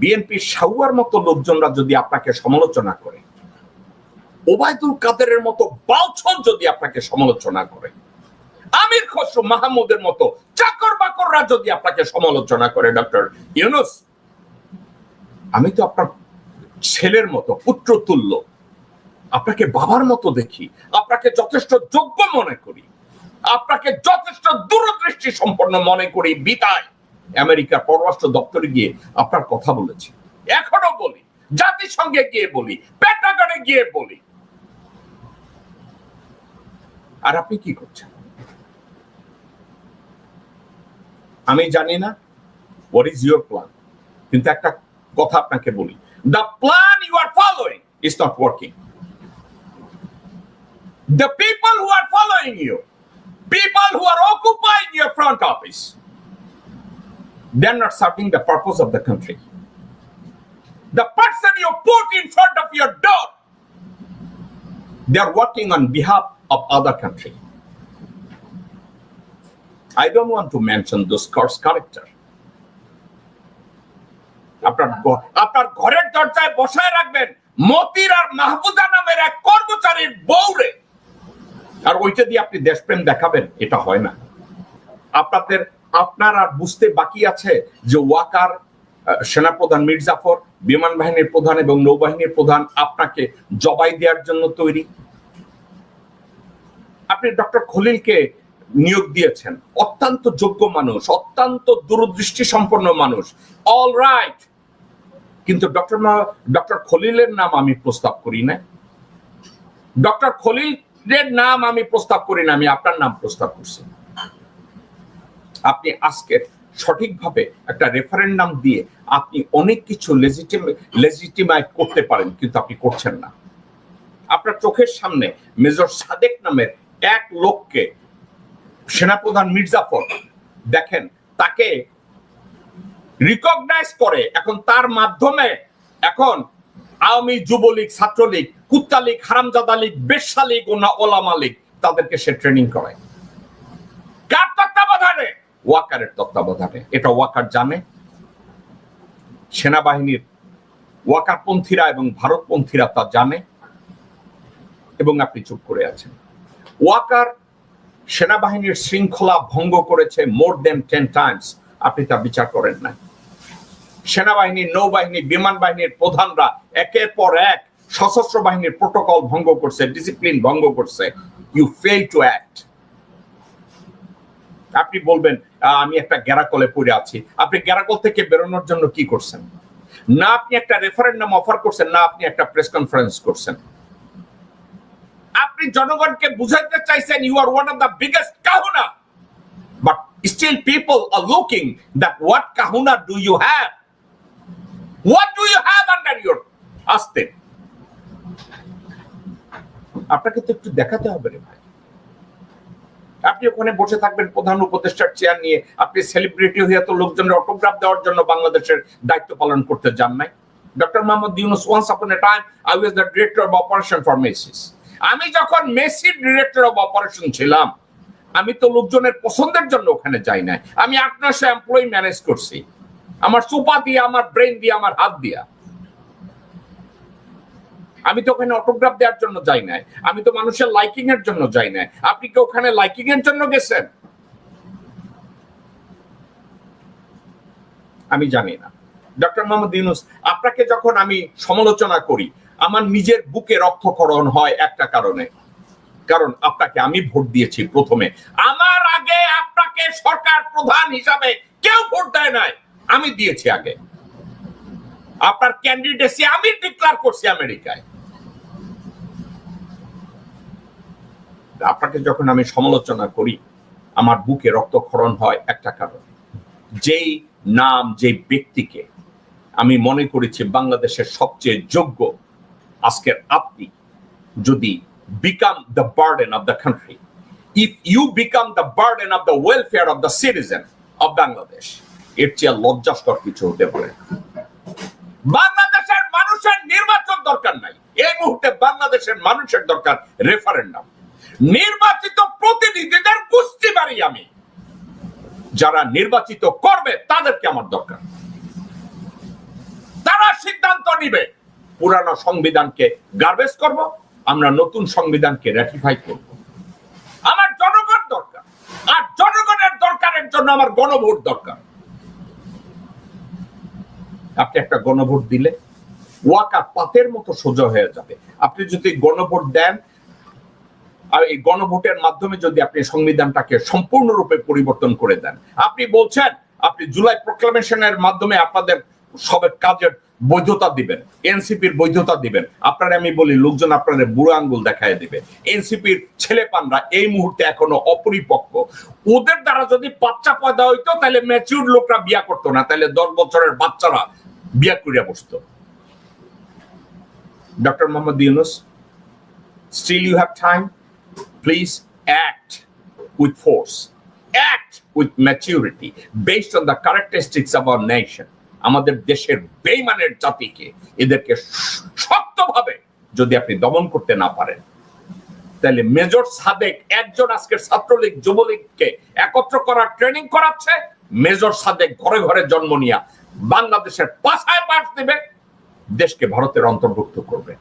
বিএনপির সাউয়ার মতো লোকজনরা যদি আপনাকে সমালোচনা করে, ওবায়দুল কাদেরের মতো বালছল যদি আপনাকে সমালোচনা করে, আমির খসরু মাহমুদের মতো চাকর বাকররা যদি আপনাকে সমালোচনা করে, ডক্টর ইউনুস, আমি তো আপনার ছেলের মতো পুত্র তুল্য আপনাকে বাবার মতো দেখি, আপনাকে যথেষ্ট যোগ্য মনে করি, আপনাকে যথেষ্ট দূরদৃষ্টি সম্পন্ন মনে করি, বিদায়। আমেরিকার পররাষ্ট্র দপ্তরে গিয়ে আপনার কথা বলেছি। এখনও বলি জাতিসংঘে গিয়ে বলি পেন্টাগনে গিয়ে বলি। আর আপনি কি করছেন? আমি জানি না হোয়াট ইজ ইউর প্ল্যান কিন্তু একটা কথা আপনাকে বলি the plan you are following is not working The people who are following you, people who are occupying your front office, they're not serving the purpose of the country. The person you put in front of your door, they are working on behalf of other country. I don't want to mention those course character. আপনার ঘ- আপনার ঘরের দরজায় বসায় রাখবেন মতির আর মাহবুদা নামের এক কর্মচারীর বউরে আর ওইটা দিয়ে আপনি দেশপ্রেম দেখাবেন এটা হয় না আপনাদের আপনার আর বুঝতে বাকি আছে যে ওয়াকার সেনাপ্রধান মির্জাফর, বিমান বাহিনীর প্রধান এবং নৌবাহিনীর প্রধান আপনাকে জবাই দেওয়ার জন্য তৈরি। আপনি ডক্টর খলিলকে নিয়োগ দিয়েছেন। অত্যন্ত যোগ্য মানুষ, অত্যন্ত দূরদৃষ্টি সম্পন্ন মানুষ। অল রাইট কিন্তু ডক্টর ডক্টর খলিলের নাম আমি প্রস্তাব করি না ডক্টর খলিলের নাম আমি প্রস্তাব করি না আমি আপনার নাম প্রস্তাব করছি। আপনি আজকে সঠিকভাবে একটা রেফারেন্ডাম দিয়ে আপনি অনেক কিছু লেজিটিমাইট করতে পারেন, কিন্তু আপনি করছেন না। আপনার চোখের সামনে মেজর সাদেক নামের এক লোককে সেনাপ্রধান মির্জাফর দেখেন, তাকে রিকগনাইজ করে, এখন তার মাধ্যমে এখন আওয়ামী যুবলীগ, ছাত্রলীগ কুত্তা লীগ হারামজাদা লীগ বেশ্যা লীগ ও না ওলামা লীগ তাদেরকে সে ট্রেনিং করায়। ওয়াকারের তত্ত্বাবধানে। এটা ওয়াকার জানে। সেনাবাহিনীর ওয়াকারপন্থীরা এবং ভারতপন্থীরা তা জানে এবং আপনি চুপ করে আছেন। ওয়াকার সেনাবাহিনীর শৃঙ্খলা ভঙ্গ করেছে মোর দেন টেন টাইমস। আপনি তা বিচার করেন না সেনাবাহিনী, নৌবাহিনী, বিমান বাহিনীর প্রধানরা একের পর এক সশস্ত্র বাহিনীর প্রোটোকল ভঙ্গ করছে, ডিসিপ্লিন ভঙ্গ করছে। ইউ ফেল টু অ্যাক্ট আপনি বলবেন আমি একটা গ্যারাকলে পড়ে আছি। আপনি গ্যারাকল থেকে বেরোনোর জন্য কি করছেন? না আপনি একটা রেফারেন্ডাম অফার করছেন, না আপনি একটা প্রেস কনফারেন্স করছেন। আপনি জনগণকে বুঝাইতে চাইছেন you are one of the biggest kahuna but still people are looking that what kahuna do you have what do you have under your আস্তে আপনাকে তো একটু দেখাতে হবে রে ভাই। আপনি ওখানে বসে থাকবেন প্রধান উপদেষ্টার চেয়ার নিয়ে। আপনি সেলিব্রিটি হয়ে তো লোকজনের অটোগ্রাফ দেওয়ার জন্য বাংলাদেশের দায়িত্ব পালন করতে যান নাই। Doctor Mohammad Yunus once upon a time I was the director of operation for Macy's আমি যখন মেসির ডিরেক্টর অফ অপারেশন ছিলাম, আমি তো লোকজনের পছন্দের জন্য ওখানে যাই নাই। আমি আপনার নশো এমপ্লয়ি ম্যানেজ করছি। আমার সুপা দিয়ে, আমার ব্রেন দিয়ে, আমার হাত দিয়া। আমি তো ওখানে অটোগ্রাফ দেওয়ার জন্য যাই নাই। আমি তো মানুষের লাইকিং এর জন্য যাই নাই। আপনি কি ওখানে লাইকিং এর জন্য গেছেন? আমি জানি না। ডক্টর মোহাম্মদ ইউনুস, আপনাকে যখন আমি সমালোচনা করি, আমার নিজের বুকে রক্তকরণ হয় একটা কারণে। কারণ আপনাকে আমি ভোট দিয়েছি প্রথমে। আমার আগে আপনাকে সরকার প্রধান হিসাবে কেউ ভোট দেয় নাই। আমি দিয়েছি আগে। আপনার ক্যান্ডিডেসি আমি ডিক্লার করছি আমেরিকায়। আপনাকে যখন আমি সমালোচনা করি, আমার বুকে রক্তক্ষরণ হয় একটা কারণ। যেই নাম যে ব্যক্তিকে আমি মনে করেছি বাংলাদেশের সবচেয়ে যোগ্য আজকের আপনি যদি become the burden of the country if you become the burden of the welfare of the citizen of Bangladesh এর চেয়ে লজ্জাস্কর কিছু হতে পারে বাংলাদেশের মানুষের নির্বাচন দরকার নাই। এই মুহূর্তে বাংলাদেশের মানুষের দরকার রেফারেন্ডাম নির্বাচিত প্রতিনিধিদের কুস্তি বাড়ি আমি। যারা নির্বাচিত করবে, তাদেরকে আমার দরকার। তারা সিদ্ধান্ত নিবে, পুরানো সংবিধানকে গার্বেজ করব, আমরা নতুন সংবিধানকে র্যাটিফাই করব। আমার জনগণ দরকার, আর জনগণের দরকারের জন্য আমার গণভোট দরকার। আপনি একটা গণভোট দিলে ওয়াকা পাতের মতো সোজা হয়ে যাবে। আপনি যদি গণভোট দেন আর এই গণভোটের মাধ্যমে যদি আপনি সংবিধানটাকে সম্পূর্ণরূপে পরিবর্তন করে দেন। আপনি বলছেন, আপনি জুলাই প্রোক্লামেশনের মাধ্যমে আপনাদের সবের কাজের বৈধতা দিবেন, এনসিপির বৈধতা দিবেন। আপনারা আমি বলি, লোকজন আপনাদের বুড়ো আঙ্গুল দেখায় দিবে। এনসিপির ছেলেপানরা এই মুহূর্তে এখনও অপরিপক্ক। ওদের দ্বারা যদি বাচ্চা পয়দা হইতো, তাহলে ম্যাচিউর লোকরা বিয়া করতো না, তাহলে দশ বছরের বাচ্চারা বিয়া করিয়া বসতো। Doctor Mohammad Yunus still you have time? Please act with force. Act with maturity based on the characteristics of our nation. আমাদের দেশের বেইমানের জাতিকে এদেরকে শক্তভাবে যদি আপনি দমন করতে না পারেন, তাহলে মেজর সাদেক একজন আজকের ছাত্রলীগ, যুবলীগকে একত্র করার ট্রেনিং করাচ্ছে। মেজর সাদেক ঘরে ঘরে জন্ম নিয়া বাংলাদেশের পাশায় পাঠ দেবে, দেশকে ভারতের অন্তর্ভুক্ত করবে।